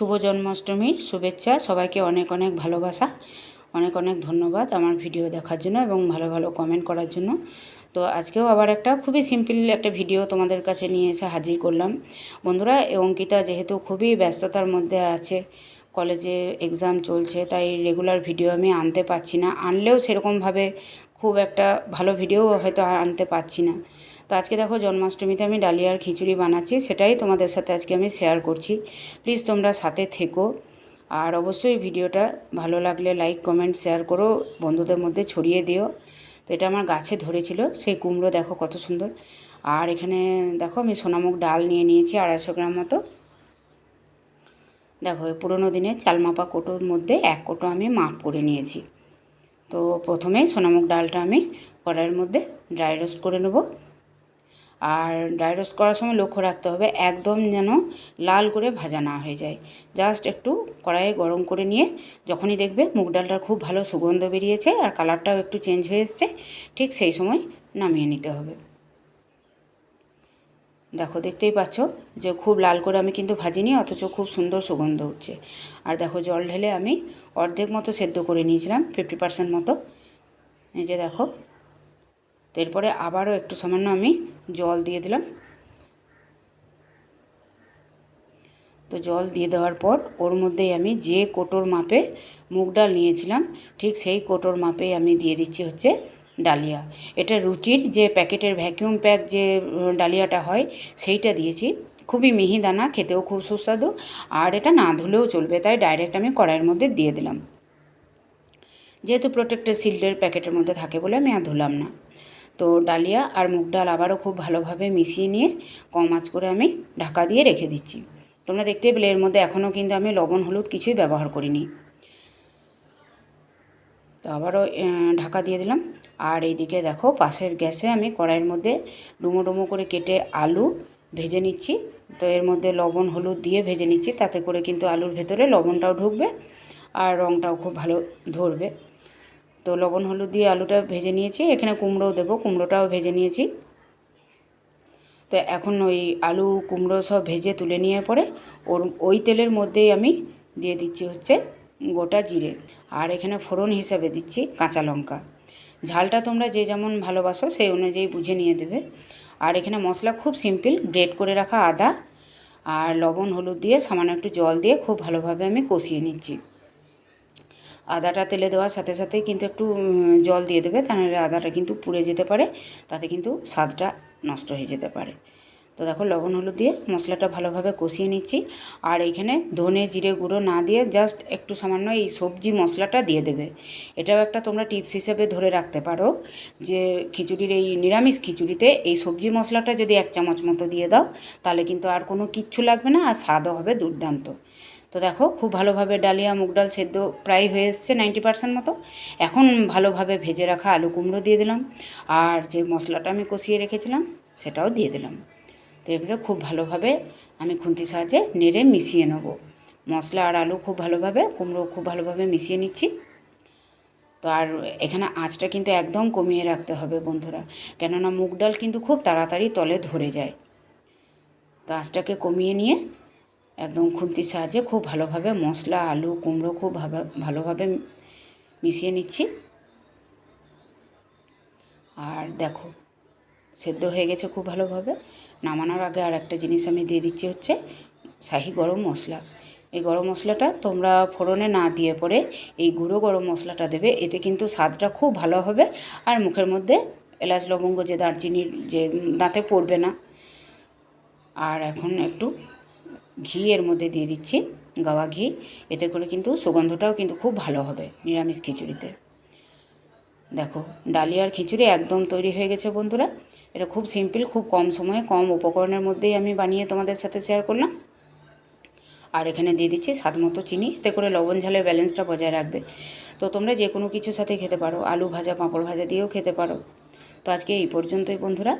শুভ জন্মাষ্টমীর শুভেচ্ছা। সবাইকে অনেক অনেক ভালোবাসা। অনেক অনেক ধন্যবাদ আমার ভিডিও দেখার জন্য এবং ভালো ভালো কমেন্ট করার জন্য। তো আজকেও আবার একটা খুবই সিম্পল একটা ভিডিও তোমাদের কাছে নিয়ে এসে হাজির করলাম। বন্ধুরা অঙ্কিতা যেহেতু খুবই ব্যস্ততার মধ্যে আছে কলেজে এক্সাম চলছে, তাই রেগুলার ভিডিও আমি আনতে পারছি না। আনলেও সেরকমভাবে খুব একটা ভালো ভিডিও হয়তো আনতে পারছি না। তো আজকে দেখো জন্মাষ্টমীতে আমি ডালিয়ার খিচুড়ি বানাচ্ছি, সেটাই তোমাদের সাথে আজকে আমি শেয়ার করছি। প্লিজ তোমরা সাথে থেকো। আর অবশ্যই ভিডিওটা ভালো লাগলে লাইক কমেন্ট শেয়ার করো, বন্ধুদের মধ্যে ছড়িয়ে দিও। তো এটা আমার গাছে ধরেছিল, সেই কুমড়ো দেখো কত সুন্দর। আর এখানে দেখো আমি সোনামুখ ডাল নিয়ে নিয়েছি আড়াইশো গ্রাম মতো। দেখো পুরোনো দিনের চালমাপা কোটোর মধ্যে এক কোটো আমি মাপ করে নিয়েছি। তো প্রথমে সোনামুখ ডালটা আমি কড়াইয়ের মধ্যে ড্রাই রোস্ট করে নেব। আর ড্রাই রোস্ট করার সময় লক্ষ্য রাখতে হবে একদম যেন লাল করে ভাজা না হয়ে যায়। জাস্ট একটু কড়াইয়ে গরম করে নিয়ে যখনই দেখবে মুগ ডালটার খুব ভালো সুগন্ধ বেরিয়েছে আর কালারটাও একটু চেঞ্জ হয়ে এসছে, ঠিক সেই সময় নামিয়ে নিতে হবে। দেখো, দেখতেই পাচ্ছ যে খুব লাল করে আমি কিন্তু ভাজিনি, অথচ খুব সুন্দর সুগন্ধ উঠছে আর দেখো, জল ঢেলে আমি অর্ধেক মতো সেদ্ধ করে নিয়েছিলাম ফিফটি পার্সেন্ট মতো। এই যে দেখো তো এরপরে আবারও একটু সামান্য আমি জল দিয়ে দিলাম। তো জল দিয়ে দেওয়ার পর ওর মধ্যেই আমি যে কোটোর মাপে মুগ ডাল নিয়েছিলাম, ঠিক সেই কোটোর মাপে আমি দিয়ে দিচ্ছি হচ্ছে ডালিয়া। এটা রুচির যে প্যাকেটের ভ্যাকিউম প্যাক যে ডালিয়াটা হয় সেইটা দিয়েছি। খুবই মিহি দানা, খেতেও খুব সুস্বাদু আর এটা না ধুলেও চলবে, তাই ডাইরেক্ট আমি কড়াইয়ের মধ্যে দিয়ে দিলাম। যেহেতু প্রোটেক্টেড সিল্ডের প্যাকেটের মধ্যে থাকে বলে আমি আর ধুলাম না। তো ডালিয়া আর মুগ ডাল আবারও খুব ভালোভাবে মিশিয়ে নিয়ে কম আঁচ করে আমি ঢাকা দিয়ে রেখে দিচ্ছি। তোমরা দেখতে পেলে এর মধ্যে এখনও কিন্তু আমি লবণ, হলুদ কিছুই ব্যবহার করিনি। তো আবারও ঢাকা দিয়ে দিলাম। আর এইদিকে দেখো, পাশের গ্যাসে আমি কড়াইয়ের মধ্যে ডুমো ডুমো করে কেটে আলু ভেজে নিচ্ছি। তো এর মধ্যে লবণ, হলুদ দিয়ে ভেজে নিচ্ছি। তাতে করে কিন্তু আলুর ভেতরে লবণটাও ঢুকবে আর রঙটাও খুব ভালো ধরবে। তো লবণ, হলুদ দিয়ে আলুটা ভেজে নিয়েছি। এখানে কুমড়োও দেবো, কুমড়োটাও ভেজে নিয়েছি। তো এখন ওই আলু, কুমড়ো সব ভেজে তুলে নিয়ে পরে ওর, ওই তেলের মধ্যেই আমি দিয়ে দিচ্ছি হচ্ছে গোটা জিরে আর এখানে ফোড়ন হিসাবে দিচ্ছি কাঁচা লঙ্কা। ঝালটা তোমরা যে যেমন ভালোবাসো সেই অনুযায়ী বুঝে নিয়ে দেবে। আর এখানে মশলা খুব সিম্পল, গ্রেট করে রাখা আদা আর লবণ, হলুদ দিয়ে সামান্য একটু জল দিয়ে খুব ভালোভাবে আমি কষিয়ে নিচ্ছি। আদাটা তেলে দেওয়ার সাথে সাথে কিন্তু একটু জল দিয়ে দেবে তা নাহলে আদাটা কিন্তু পুড়ে যেতে পারে, তাতে কিন্তু স্বাদটা নষ্ট হয়ে যেতে পারে। তো দেখো, লবণ, হলুদ দিয়ে মশলাটা ভালোভাবে কষিয়ে নিচ্ছি। আর এইখানে ধনে জিরে গুঁড়ো না দিয়ে জাস্ট একটু সামান্য এই সবজি মশলাটা দিয়ে দেবে। এটাও একটা তোমরা টিপস হিসেবে ধরে রাখতে পারো যে, খিচুড়ির এই নিরামিষ খিচুড়িতে এই সবজি মশলাটা যদি এক চামচ মতো দিয়ে দাও, তাহলে কিন্তু আর কোনো কিচ্ছু লাগবে না, আর স্বাদও হবে দুর্দান্ত। তো দেখো, খুব ভালোভাবে ডালিয়া, মুগ ডাল সেদ্ধ প্রায় হয়ে এসছে নাইনটি পার্সেন্ট মতো। এখন ভালোভাবে ভেজে রাখা আলু কুমড়ো দিয়ে দিলাম। আর যে মশলাটা আমি কষিয়ে রেখেছিলাম, সেটাও দিয়ে দিলাম। তো এবারে খুব ভালোভাবে আমি খুন্তি সাহায্যে নেড়ে মিশিয়ে নেব। মশলা আর আলু খুব ভালোভাবে, কুমড়ো খুব ভালোভাবে মিশিয়ে নিচ্ছি। তো আর এখানে আঁচটা কিন্তু একদম কমিয়ে রাখতে হবে বন্ধুরা। কেননা মুগ ডাল কিন্তু খুব তাড়াতাড়ি তলে ধরে যায়। তো আঁচটাকে কমিয়ে নিয়ে একদম খুন্তির সাহায্যে খুব ভালোভাবে মশলা, আলু, কুমড়ো খুব ভালোভাবে মিশিয়ে নিচ্ছি। আর দেখো, সেদ্ধ হয়ে গেছে খুব ভালোভাবে। নামানোর আগে আর একটা জিনিস আমি দিয়ে দিচ্ছি হচ্ছে শাহি গরম মশলা। এই গরম মশলাটা তোমরা ফোড়নে না দিয়ে পরে এই গুঁড়ো গরম মশলাটা দেবে, এতে কিন্তু স্বাদটা খুব ভালো হবে। আর মুখের মধ্যে এলাচ, লবঙ্গ, যে দারচিনির যে দাঁতে পড়বে না। আর এখন একটু ঘি এর মধ্যে দিয়ে দিচ্ছি গাওয়া ঘি। এতে করে কিন্তু সুগন্ধটাও কিন্তু খুব ভালো হবে নিরামিষ খিচুড়িতে। দেখো ডালিয়ার খিচুড়ি একদম তৈরি হয়ে গেছে বন্ধুরা। এটা খুব সিম্পল, খুব কম সময়ে, কম উপকরণের মধ্যেই আমি বানিয়ে তোমাদের সাথে শেয়ার করলাম। আর এখানে দিয়ে দিচ্ছি স্বাদ মতো চিনি। এতে করে লবণ ঝালের ব্যালেন্সটা বজায় রাখবে। তো তোমরা যে কোনো কিছুর সাথে খেতে পারো। আলু ভাজা, পাঁপড় ভাজা দিয়েও খেতে পারো। তো আজকে এই পর্যন্তই বন্ধুরা।